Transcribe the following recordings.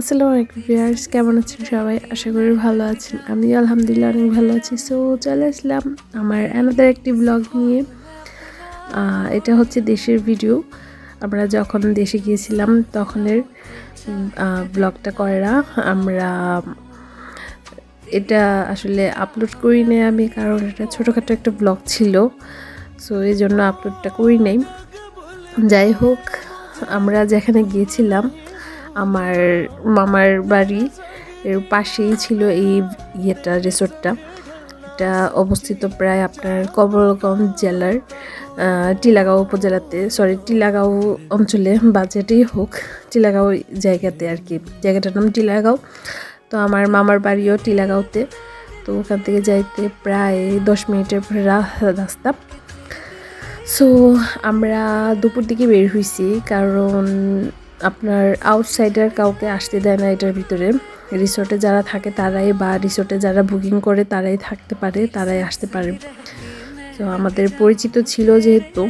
আসসালামু আলাইকুম কেমন আছেন সবাই? আশা করি ভালো আছেন। আমি আলহামদুলিল্লাহ অনেক ভালো আছি। সো চলে আসলাম আমার অ্যানাদার একটি ব্লগ নিয়ে। এটা হচ্ছে দেশের ভিডিও আমরা যখন দেশে গিয়েছিলাম, তখনের ব্লগটা করা আমরা, এটা আসলে আপলোড করি নাই আমি, কারণ এটা ছোটোখাটো একটা ব্লগ ছিল। সো এই জন্য আপলোডটা করি নাই। যাই হোক, আমরা যেখানে গিয়েছিলাম আমার মামার বাড়ি এর পাশেই ছিল এই ইয়েটা, রিসোর্টটা। এটা অবস্থিত প্রায় আপনার কমলগঞ্জ জেলার টিলাগাঁও উপজেলাতে সরি টিলাগাঁও অঞ্চলে বা যেটাই হোক, টিলাগাঁও জায়গাতে আর কি। জায়গাটার নাম টিলাগাঁও। তো আমার মামার বাড়িও টিলাগাঁওতে। তো ওখান থেকে যাইতে প্রায় দশ মিনিটের রাস্তা। সো আমরা দুপুর দিকে বের হয়েছি কারণ আপনার আউটসাইডার কাউকে আসতে দেয় না এটার ভিতরে। রিসোর্টে যারা থাকে তারাই বা রিসোর্টে যারা বুকিং করে তারাই থাকতে পারে, তারাই আসতে পারে। তো আমাদের পরিচিত ছিল যেহেতু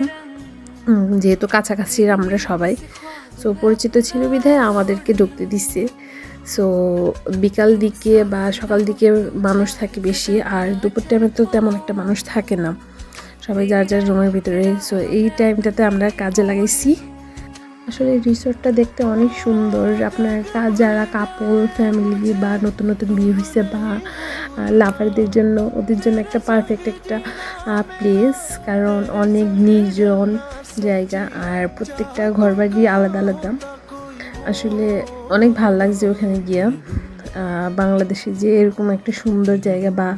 যেহেতু কাছাকাছি আমরা সবাই। সো পরিচিত ছিল বিধায় আমাদেরকে ঢুকতে দিচ্ছে সো বিকাল দিকে বা সকাল দিকে মানুষ থাকে বেশি, আর দুপুর টাইমে তো তেমন একটা মানুষ থাকে না। সবাই যার যার রুমের ভিতরে। সো এই টাইমটাতে আমরা কাজে লাগাইছি। আসলে রিসোর্টটা দেখতে অনেক সুন্দর। আপনার যারা কাপড় ফ্যামিলি বা নতুন নতুন বিয়ে হয়েছে বা লাভারদের জন্য, ওদের জন্য একটা পারফেক্ট একটা প্লেস কারণ অনেক নির্জন জায়গা আর প্রত্যেকটা ঘর বাড়ি আলাদা আলাদা। আসলে অনেক ভালো লাগছে ওখানে গিয়া। বাংলাদেশে যে এরকম একটা সুন্দর জায়গা বা,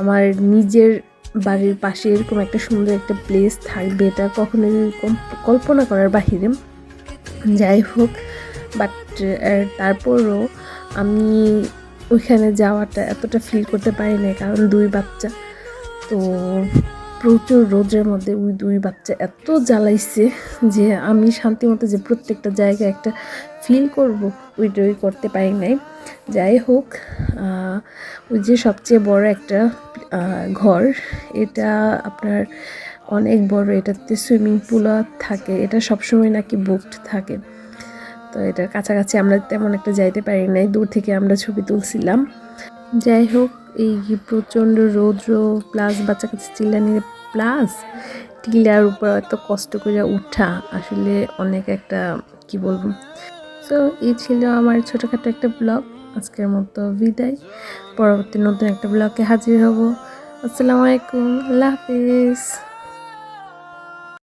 আমার নিজের বাড়ির পাশে এরকম একটা সুন্দর একটা প্লেস থাকবে এটা কখনোই কল্পনা করার বাহিরে। যাই হোক বাট তারপরও আমি ওইখানে যাওয়াটা এতটা ফিল করতে পারি না কারণ দুই বাচ্চা। তো প্রচুর রোদের মধ্যে ওই দুই বাচ্চা এত জ্বালাইছে যে আমি শান্তি মতো যে প্রত্যেকটা জায়গায় একটা ফিল করব, ওইটাই করতে পারি নাই। যাই হোক ওই যে সবচেয়ে বড় একটা ঘর, এটা আপনার অনেক বড়, এটাতে সুইমিং পুলও থাকে। এটা সবসময় নাকি বুকড থাকে। তো এটার কাছাকাছি আমরা তেমন একটা যাইতে পারি নাই, দূর থেকে আমরা ছবি তুলছিলাম। যাই হোক, এই প্রচণ্ড রৌদ্র প্লাস বাচ্চা কাছে চিল্লানি প্লাস টিলার উপর এত কষ্ট করে উঠা আসলে অনেক একটা, কি বলব? সো এই ছিল আমার ছোটোখাটো একটা ব্লগ আজকের মতো বিদায়। পরবর্তী নতুন একটা ব্লগে হাজির হব। আসসালামু আলাইকুম। আল্লাহ হাফিজ।